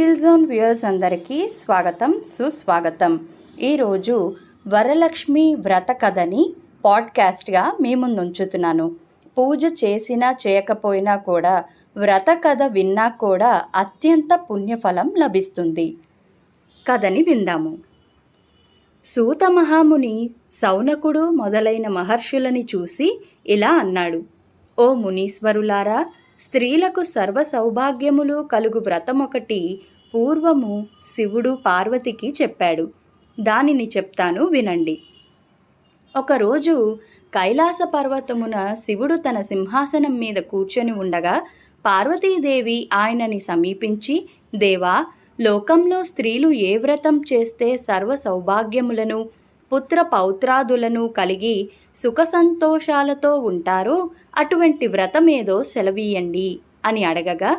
Skill zone viewers అందరికీ స్వాగతం సుస్వాగతం. ఈరోజు వరలక్ష్మి వ్రత కథని పాడ్కాస్ట్గా మీ ముందుంచుతున్నాను. పూజ చేసినా చేయకపోయినా కూడా వ్రత కథ విన్నా కూడా అత్యంత పుణ్యఫలం లభిస్తుంది. కథని విందాము. సూత మహాముని సౌనకుడు మొదలైన మహర్షులని చూసి ఇలా అన్నాడు ఓ మునీశ్వరులారా స్త్రీలకు సర్వ సౌభాగ్యములు కలుగు వ్రతమొకటి పూర్వము శివుడు పార్వతికి చెప్పాడు. దానిని చెప్తాను వినండి. ఒకరోజు కైలాస పర్వతమున శివుడు తన సింహాసనం మీద కూర్చొని ఉండగా పార్వతీదేవి ఆయనని సమీపించి దేవా లోకంలో స్త్రీలు ఏ వ్రతం చేస్తే సర్వ సౌభాగ్యములను పుత్ర పౌత్రాదులను కలిగి సుఖ సంతోషాలతో ఉంటారో. అటువంటి వ్రతమేదో సెలవీయండి అని అడగగా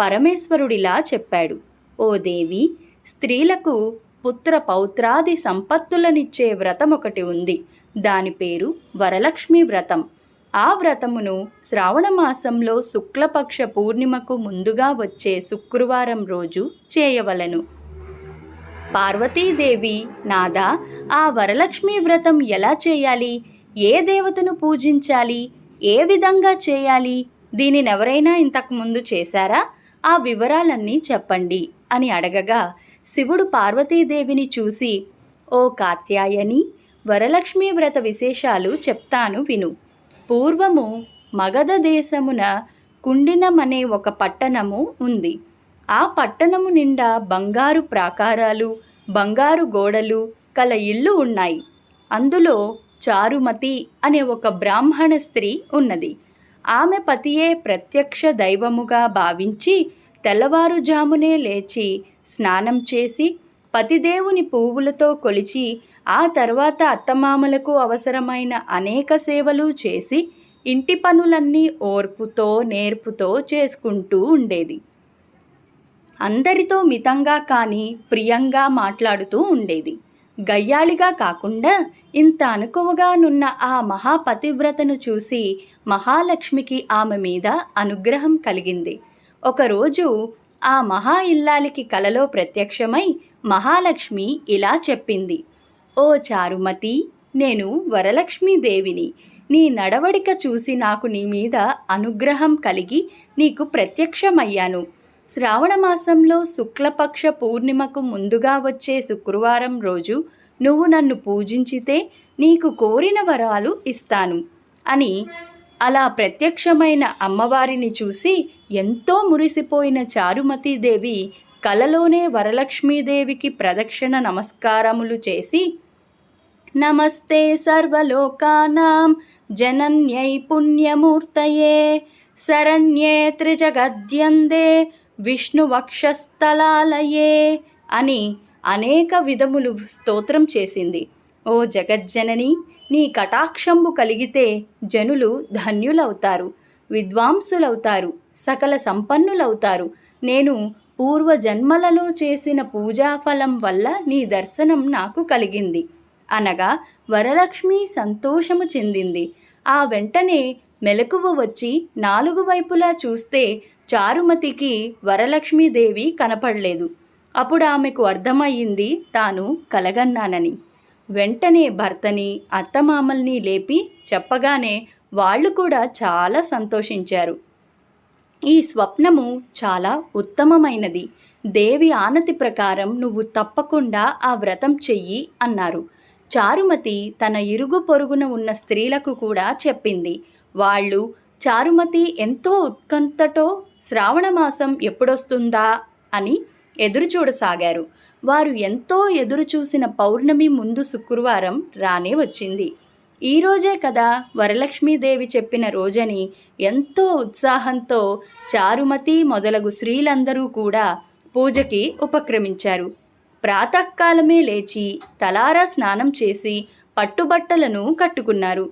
పరమేశ్వరుడిలా చెప్పాడు. ఓ దేవి స్త్రీలకు పుత్ర పౌత్రాది సంపత్తులనిచ్చే వ్రతం ఒకటి ఉంది. దాని పేరు వరలక్ష్మి వ్రతం. ఆ వ్రతమును శ్రావణమాసంలో శుక్లపక్ష పూర్ణిమకు ముందుగా వచ్చే శుక్రవారం రోజు చేయవలెను. పార్వతీదేవి నాదా ఆ వరలక్ష్మి వ్రతం ఎలా చేయాలి? ఏ దేవతను పూజించాలి? ఏ విధంగా చేయాలి? దీనిని ఎవరైనా ఇంతకుముందు చేశారా? ఆ వివరాలన్నీ చెప్పండి అని అడగగా శివుడు పార్వతీదేవిని చూసి ఓ కాత్యాయని వరలక్ష్మి వ్రత విశేషాలు చెప్తాను విను. పూర్వము మగధ దేశమున కుండినమనే ఒక పట్టణము ఉంది. ఆ పట్టణము నిండా బంగారు ప్రాకారాలు బంగారు గోడలు కల ఇళ్ళు ఉన్నాయి. అందులో చారుమతి అనే ఒక బ్రాహ్మణ స్త్రీ ఉన్నది. ఆమె పతియే ప్రత్యక్ష దైవముగా భావించి తెల్లవారుజామునే లేచి స్నానం చేసి పతిదేవుని పువ్వులతో కొలిచి ఆ తర్వాత అత్తమామలకు అవసరమైన అనేక సేవలు చేసి ఇంటి పనులన్నీ ఓర్పుతో నేర్పుతో చేసుకుంటూ ఉండేది. అందరితో మితంగా కానీ ప్రియంగా మాట్లాడుతూ ఉండేది. గయ్యాళిగా కాకుండా ఇంత అనుకువగానున్న ఆ మహాపతివ్రతను చూసి మహాలక్ష్మికి ఆమె మీద అనుగ్రహం కలిగింది. ఒకరోజు ఆ మహా ఇల్లాలికి కలలో ప్రత్యక్షమై మహాలక్ష్మి ఇలా చెప్పింది. ఓ చారుమతి నేను వరలక్ష్మీదేవిని. నీ నడవడిక చూసి నాకు నీ మీద అనుగ్రహం కలిగి నీకు ప్రత్యక్షమయ్యాను. శ్రావణ మాసంలో శుక్లపక్ష పూర్ణిమకు ముందుగా వచ్చే శుక్రవారం రోజు నువ్వు నన్ను పూజించితే నీకు కోరిన వరాలు ఇస్తాను అని అలా ప్రత్యక్షమైన అమ్మవారిని చూసి ఎంతో మురిసిపోయిన చారుమతీదేవి కలలోనే వరలక్ష్మీదేవికి ప్రదక్షిణ నమస్కారములు చేసి నమస్తే సర్వలోకానాం జనన్యై పుణ్యమూర్తయే శరణ్యే త్రిజగద్యందే విష్ణువక్షస్థలాలయే అని అనేక విధములు స్తోత్రం చేసింది. ఓ జగజ్జనని నీ కటాక్షంబు కలిగితే జనులు ధన్యులవుతారు విద్వాంసులవుతారు సకల సంపన్నులవుతారు. నేను పూర్వ జన్మలలో చేసిన పూజాఫలం వల్ల నీ దర్శనం నాకు కలిగింది. అనగా వరలక్ష్మి సంతోషము చెందింది. ఆ వెంటనే మెలకువ వచ్చి నాలుగు వైపులా చూస్తే చారుమతికి వరలక్ష్మీదేవి కనపడలేదు. అప్పుడు ఆమెకు అర్థమయ్యింది తాను కలగన్నానని. వెంటనే భర్తని అత్తమామల్ని లేపి చెప్పగానే వాళ్ళు కూడా చాలా సంతోషించారు. ఈ స్వప్నము చాలా ఉత్తమమైనది. దేవి ఆనతి ప్రకారం నువ్వు తప్పకుండా ఆ వ్రతం చెయ్యి అన్నారు. చారుమతి తన ఇరుగు పొరుగున ఉన్న స్త్రీలకు కూడా చెప్పింది. వాళ్ళు చారుమతి ఎంతో ఉత్కంఠతో శ్రావణమాసం ఎప్పుడొస్తుందా అని ఎదురుచూడసాగారు. వారు ఎంతో ఎదురుచూసిన పౌర్ణమి ముందు శుక్రవారం రానే వచ్చింది. ఈరోజే కదా వరలక్ష్మీదేవి చెప్పిన రోజని ఎంతో ఉత్సాహంతో చారుమతి మొదలగు స్త్రీలందరూ కూడా పూజకి ఉపక్రమించారు. ప్రాతకాలమే లేచి తలారా స్నానం చేసి పట్టుబట్టలను కట్టుకున్నారు.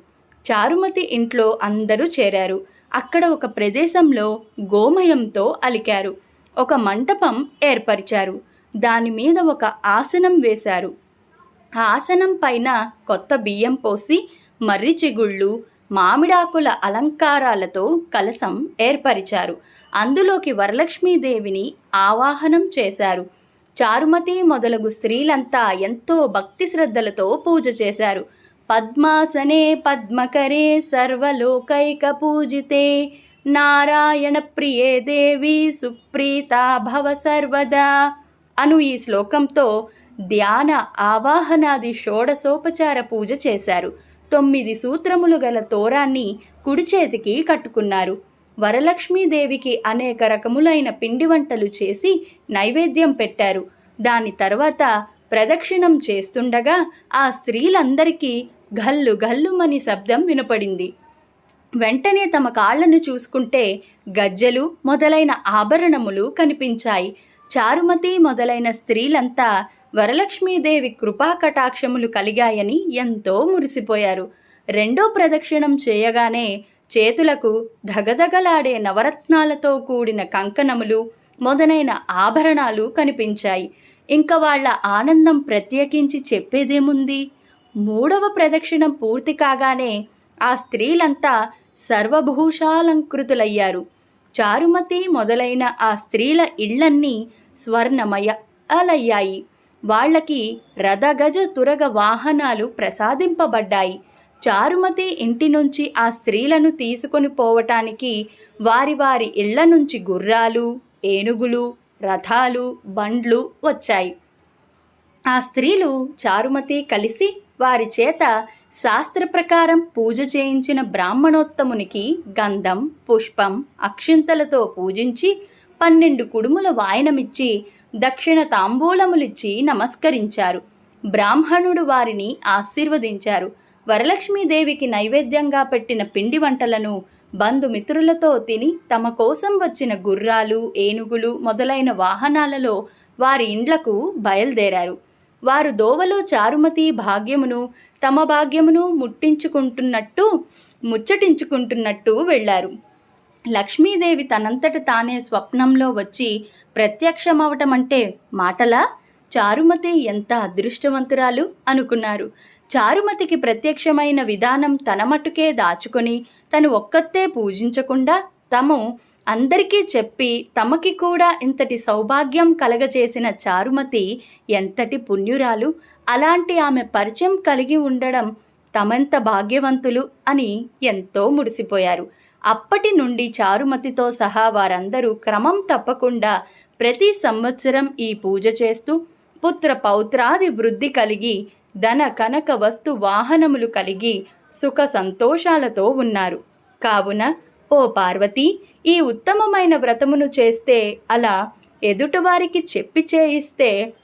చారుమతి ఇంట్లో అందరూ చేరారు. అక్కడ ఒక ప్రదేశంలో గోమయంతో అలికారు. ఒక మంటపం ఏర్పరిచారు. దాని మీద ఒక ఆసనం వేశారు. ఆ ఆసనం పైన కొత్త బియ్యం పోసి మర్రి చిగుళ్ళు మామిడాకుల అలంకారాలతో కలసం ఏర్పరిచారు. అందులోకి వరలక్ష్మీదేవిని ఆవాహనం చేశారు. చారుమతి మొదలగు స్త్రీలంతా ఎంతో భక్తి శ్రద్ధలతో పూజ చేశారు. పద్మాసనే పద్మకరే సర్వలోకైక పూజితే నారాయణ ప్రియే దేవి సుప్రీత భవ సర్వదా. అను ఈ శ్లోకంతో ధ్యాన ఆవాహనాది షోడసోపచార పూజ చేశారు. తొమ్మిది సూత్రములు గల తోరాన్ని కుడి చేతికి కట్టుకున్నారు. వరలక్ష్మీదేవికి అనేక రకములైన పిండి వంటలు చేసి నైవేద్యం పెట్టారు. దాని తర్వాత ప్రదక్షిణం చేస్తుండగా ఆ స్త్రీలందరికీ గల్లు గల్లుమని శబ్దం వినపడింది. వెంటనే తమ కాళ్ళను చూసుకుంటే గజ్జెలు మొదలైన ఆభరణములు కనిపించాయి. చారుమతి మొదలైన స్త్రీలంతా వరలక్ష్మీదేవి కృపా కటాక్షములు కలిగాయని ఎంతో మురిసిపోయారు. రెండో ప్రదక్షిణం చేయగానే చేతులకు ధగధగలాడే నవరత్నాలతో కూడిన కంకణములు మొదలైన ఆభరణాలు కనిపించాయి. ఇంకా వాళ్ళ ఆనందం ప్రత్యేకించి చెప్పేదేముంది? మూడవ ప్రదక్షిణం పూర్తి కాగానే ఆ స్త్రీలంతా సర్వభూషాలంకృతులయ్యారు. చారుమతి మొదలైన ఆ స్త్రీల ఇళ్ళన్నీ స్వర్ణమయాలయ్యాయి వాళ్ళకి రథగజ తురగ వాహనాలు ప్రసాదింపబడ్డాయి. చారుమతి ఇంటి నుంచి ఆ స్త్రీలను తీసుకొని పోవటానికి వారి వారి ఇళ్ళ నుంచి గుర్రాలు ఏనుగులు రథాలు బండ్లు వచ్చాయి. ఆ స్త్రీలు చారుమతి కలిసి వారి చేత శాస్త్ర ప్రకారం పూజ చేయించిన బ్రాహ్మణోత్తమునికి గంధం పుష్పం అక్షింతలతో పూజించి పన్నెండు కుడుముల వాయనమిచ్చి దక్షిణ తాంబూలములిచ్చి నమస్కరించారు. బ్రాహ్మణుడు వారిని ఆశీర్వదించారు. వరలక్ష్మీదేవికి నైవేద్యంగా పెట్టిన పిండి వంటలను బంధుమిత్రులతో తిని తమ కోసం వచ్చిన గుర్రాలు ఏనుగులు మొదలైన వాహనాలలో వారి ఇండ్లకు బయలుదేరారు. వారు దోవలో చారుమతి భాగ్యమును తమ భాగ్యమును ముట్టించుకుంటున్నట్టు ముచ్చటించుకుంటున్నట్టు వెళ్ళారు. లక్ష్మీదేవి తనంతట తానే స్వప్నంలో వచ్చి ప్రత్యక్షమవటం అంటే మాటలా? చారుమతి ఎంత అదృష్టవంతురాలు అనుకున్నారు. చారుమతికి ప్రత్యక్షమైన విధానం తన మటుకే దాచుకొని తను ఒక్కతే పూజించకుండా తము అందరికీ చెప్పి తమకి కూడా ఇంతటి సౌభాగ్యం కలగజేసిన చారుమతి ఎంతటి పుణ్యురాలు. అలాంటి ఆమె పరిచయం కలిగి ఉండడం తమంత భాగ్యవంతులు అని ఎంతో ముడిసిపోయారు అప్పటి నుండి చారుమతితో సహా వారందరూ క్రమం తప్పకుండా ప్రతి సంవత్సరం ఈ పూజ చేస్తూ పుత్ర పౌత్రాది వృద్ధి కలిగి ధన కనక వస్తు వాహనములు కలిగి సుఖ సంతోషాలతో ఉన్నారు. కావున ఓ పార్వతి ఈ ఉత్తమమైన వ్రతమును చేస్తే అలా ఎదుటివారికి చెప్పి చేయిస్తే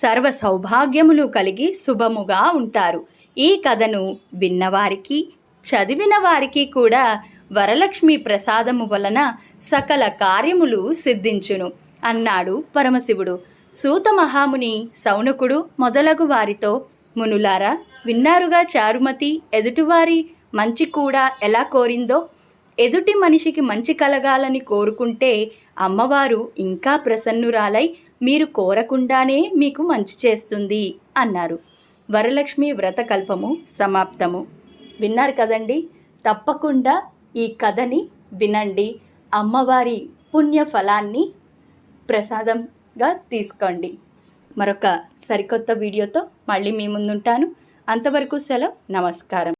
సర్వ సౌభాగ్యములు కలిగి శుభముగా ఉంటారు. ఈ కథను విన్నవారికి చదివిన వారికి కూడా వరలక్ష్మి ప్రసాదము వలన సకల కార్యములు సిద్ధించును అన్నాడు పరమశివుడు. సూత మహాముని సౌనకుడు మొదలగు వారితో మునులారా విన్నారుగా చారుమతి ఎదుటివారి మంచి కూడా ఎలా కోరిందో? ఎదుటి మనిషికి మంచి కలగాలని కోరుకుంటే అమ్మవారు ఇంకా ప్రసన్నురాలై మీరు కోరకుండానే మీకు మంచి చేస్తుంది అన్నారు. వరలక్ష్మి వ్రతకల్పము సమాప్తము. విన్నారు కదండి? తప్పకుండా ఈ కథని వినండి. అమ్మవారి పుణ్య ఫలాన్ని ప్రసాదంగా తీసుకోండి. మరొక సరికొత్త వీడియోతో మళ్ళీ మీ ముందుంటాను. అంతవరకు సెలవు. నమస్కారం.